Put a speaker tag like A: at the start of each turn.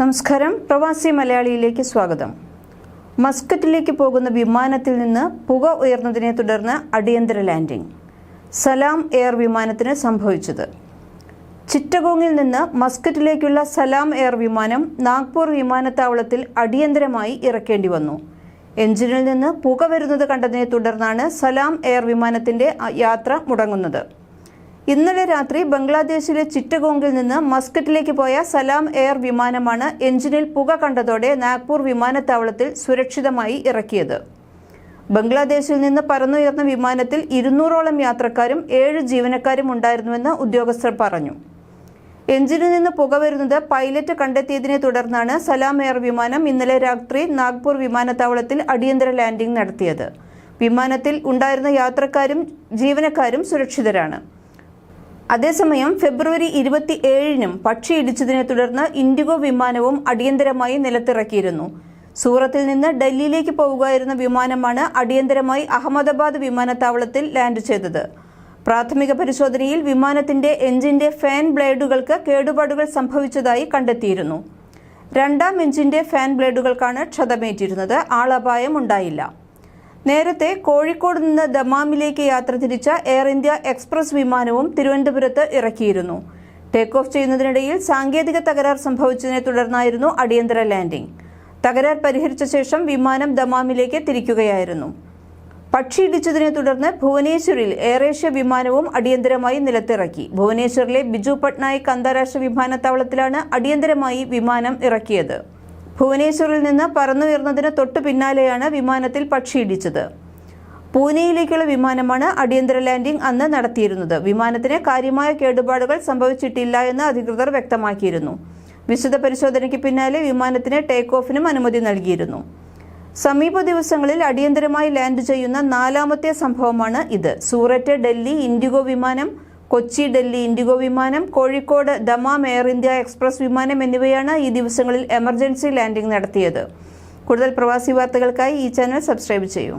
A: നമസ്കാരം. പ്രവാസി മലയാളിയിലേക്ക് സ്വാഗതം. മസ്കറ്റിലേക്ക് പോകുന്ന വിമാനത്തിൽ നിന്ന് പുക ഉയർന്നതിനെ തുടർന്ന് അടിയന്തര ലാൻഡിംഗ്. സലാം എയർ വിമാനത്തിന് സംഭവിച്ചത്. ചിറ്റഗോങ്ങിൽ നിന്ന് മസ്കറ്റിലേക്കുള്ള സലാം എയർ വിമാനം നാഗ്പൂർ വിമാനത്താവളത്തിൽ അടിയന്തരമായി ഇറക്കേണ്ടി വന്നു. എഞ്ചിനിൽ നിന്ന് പുക വരുന്നത് കണ്ടതിനെ തുടർന്നാണ് സലാം എയർ വിമാനത്തിന്റെ യാത്ര മുടങ്ങുന്നത്. ഇന്നലെ രാത്രി ബംഗ്ലാദേശിലെ ചിറ്റഗോങ്ങിൽ നിന്ന് മസ്കറ്റിലേക്ക് പോയ സലാം എയർ വിമാനമാണ് എഞ്ചിനിൽ പുക കണ്ടതോടെ നാഗ്പൂർ വിമാനത്താവളത്തിൽ സുരക്ഷിതമായി ഇറക്കിയത്. ബംഗ്ലാദേശിൽ നിന്ന് പറന്നുയർന്ന വിമാനത്തിൽ ഇരുന്നൂറോളം യാത്രക്കാരും ഏഴ് ജീവനക്കാരും ഉണ്ടായിരുന്നുവെന്ന് ഉദ്യോഗസ്ഥർ പറഞ്ഞു. എഞ്ചിനിൽ നിന്ന് പുക വരുന്നത് പൈലറ്റ് കണ്ടെത്തിയതിനെ തുടർന്നാണ് സലാം എയർ വിമാനം ഇന്നലെ രാത്രി നാഗ്പൂർ വിമാനത്താവളത്തിൽ അടിയന്തര ലാൻഡിംഗ് നടത്തിയത്. വിമാനത്തിൽ ഉണ്ടായിരുന്ന യാത്രക്കാരും ജീവനക്കാരും സുരക്ഷിതരാണ്. അതേസമയം ഫെബ്രുവരി ഇരുപത്തി ഏഴിനും പക്ഷി ഇടിച്ചതിനെ തുടർന്ന് ഇൻഡിഗോ വിമാനവും അടിയന്തരമായി നിലത്തിറക്കിയിരുന്നു. സൂറത്തിൽ നിന്ന് ഡൽഹിയിലേക്ക് പോവുകയായിരുന്ന വിമാനമാണ് അടിയന്തരമായി അഹമ്മദാബാദ് വിമാനത്താവളത്തിൽ ലാൻഡ് ചെയ്തത്. പ്രാഥമിക പരിശോധനയിൽ വിമാനത്തിന്റെ എഞ്ചിന്റെ ഫാൻ ബ്ലേഡുകൾക്ക് കേടുപാടുകൾ സംഭവിച്ചതായി കണ്ടെത്തിയിരുന്നു. രണ്ടാം എഞ്ചിന്റെ ഫാൻ ബ്ലേഡുകൾക്കാണ് ക്ഷതമേറ്റിരുന്നത്. ആളപായം ഉണ്ടായില്ല നേരത്തെ കോഴിക്കോട് നിന്ന് ദമാമിലേക്ക് യാത്ര തിരിച്ച എയർ ഇന്ത്യ എക്സ്പ്രസ് വിമാനവും തിരുവനന്തപുരത്ത് ഇറക്കിയിരുന്നു. ടേക്ക് ഓഫ് ചെയ്യുന്നതിനിടയിൽ സാങ്കേതിക തകരാർ സംഭവിച്ചതിനെ തുടർന്നായിരുന്നു അടിയന്തര ലാൻഡിംഗ്. തകരാർ പരിഹരിച്ച ശേഷം വിമാനം ദമാമിലേക്ക് തിരിക്കുകയായിരുന്നു. പക്ഷി ഇടിച്ചതിനെ തുടർന്ന് ഭുവനേശ്വറിൽ എയർ ഏഷ്യ വിമാനവും അടിയന്തരമായി നിലത്തിറക്കി. ഭുവനേശ്വറിലെ ബിജു പട്നായിക് അന്താരാഷ്ട്ര വിമാനത്താവളത്തിലാണ് അടിയന്തരമായി വിമാനം ഇറക്കിയത്. ഭുവനേശ്വറിൽ നിന്ന് പറന്നുയർന്നതിന് തൊട്ടു പിന്നാലെയാണ് വിമാനത്തിൽ പക്ഷിയിടിച്ചത് പൂനെയിലേക്കുള്ള വിമാനമാണ് അടിയന്തര ലാൻഡിംഗ് അന്ന് നടത്തിയിരുന്നത്. വിമാനത്തിന് കാര്യമായ കേടുപാടുകൾ സംഭവിച്ചിട്ടില്ല എന്ന് അധികൃതർ വ്യക്തമാക്കിയിരുന്നു. വിശദ പരിശോധനയ്ക്ക് പിന്നാലെ വിമാനത്തിന് ടേക്ക് ഓഫിനും അനുമതി നൽകിയിരുന്നു. സമീപ ദിവസങ്ങളിൽ അടിയന്തരമായി ലാൻഡ് ചെയ്യുന്ന നാലാമത്തെ സംഭവമാണ് ഇത്. സൂററ്റ് ഡൽഹി ഇൻഡിഗോ വിമാനം കൊച്ചി ഡൽഹി ഇൻഡിഗോ വിമാനം Kozhikode Dammam Air India express വിമാനം എന്നിവയാണ് ഈ ദിവസങ്ങളിൽ എമർജൻസി ലാൻഡിംഗ് നടത്തിയത്. കൂടുതൽ പ്രവാസി വാർത്തകൾക്കായി ഈ ചാനൽ സബ്സ്ക്രൈബ് ചെയ്യൂ.